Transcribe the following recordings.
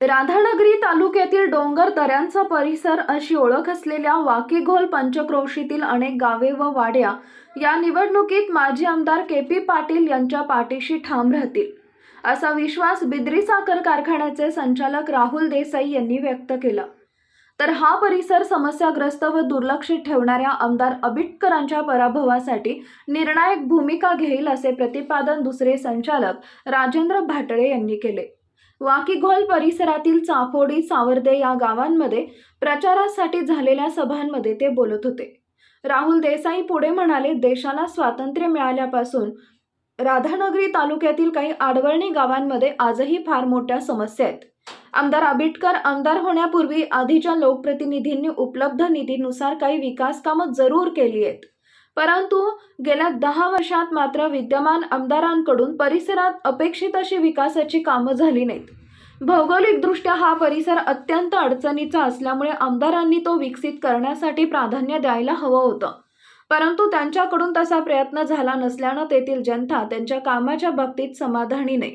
राधानगरी तालुक्यातील डोंगर दऱ्यांचा परिसर अशी ओळख असलेल्या वाकीघोल पंचक्रोशीतील अनेक गावे व वाड्या या निवडणुकीत माजी आमदार के पी पाटील यांच्या पाठीशी ठाम राहतील असा विश्वास बिद्री साखर कारखान्याचे संचालक राहुल देसाई यांनी व्यक्त केला. तर हा परिसर समस्याग्रस्त व दुर्लक्षित ठेवणाऱ्या आमदार अबिटकरांच्या पराभवासाठी निर्णायक भूमिका घेईल असे प्रतिपादन दुसरे संचालक राजेंद्र भाटळे यांनी केले. वाकीघोल परिसरातील चाफोडी सावर्दे या गावांमध्ये प्रचारासाठी झालेल्या सभांमध्ये ते बोलत होते. राहुल देसाई पुढे म्हणाले देशाला स्वातंत्र्य मिळाल्यापासून राधानगरी तालुक्यातील काही आडवळणी गावांमध्ये आजही फार मोठ्या समस्या आहेत. आमदार आबिटकर आमदार होण्यापूर्वी आधीच्या लोकप्रतिनिधींनी उपलब्ध निधीनुसार काही विकास कामं जरूर केली आहेत. परंतु गेल्या दहा वर्षात मात्र विद्यमान आमदारांकडून परिसरात अपेक्षित अशी विकासाची कामं झाली नाहीत. भौगोलिकदृष्ट्या हा परिसर अत्यंत अडचणीचा असल्यामुळे आमदारांनी तो विकसित करण्यासाठी प्राधान्य द्यायला हवं होतं. परंतु त्यांच्याकडून तसा प्रयत्न झाला नसल्यानं तेथील जनता त्यांच्या कामाच्या बाबतीत समाधानी नाही.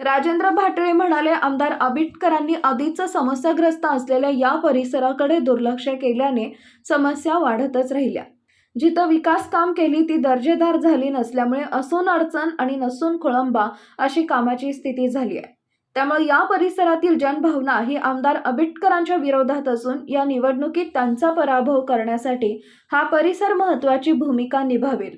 राजेंद्र भाटळे म्हणाले आमदार आबिटकरांनी आधीच समस्याग्रस्त असलेल्या या परिसराकडे दुर्लक्ष केल्याने समस्या वाढतच राहिल्या. जिथं विकास काम केली ती दर्जेदार झाली नसल्यामुळे असून अडचण आणि नसून खोळंबा अशी कामाची स्थिती झाली आहे. त्यामुळे या परिसरातील जनभावना ही आमदार आंबेडकरांच्या विरोधात असून या निवडणुकीत त्यांचा पराभव करण्यासाठी हा परिसर महत्त्वाची भूमिका निभावेल.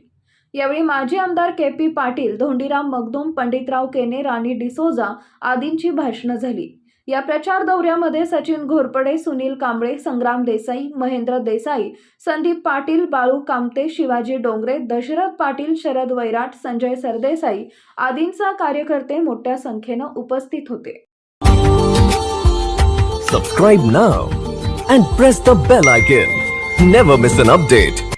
यावेळी माजी आमदार के पी पाटील धोंडीराम मगदूम पंडितराव केने राणी डिसोजा आदींची भाषणं झाली. या प्रचार दौऱ्यामध्ये सचिन घोरपडे सुनील कांबळे संग्राम देसाई महेंद्र देसाई संदीप पाटील बाळू कामते शिवाजी डोंगरे दशरथ पाटील शरद वैराट संजय सरदेसाई आदींचा कार्यकर्ते मोठ्या संख्येनं उपस्थित होते. Subscribe now and press the bell icon never miss an update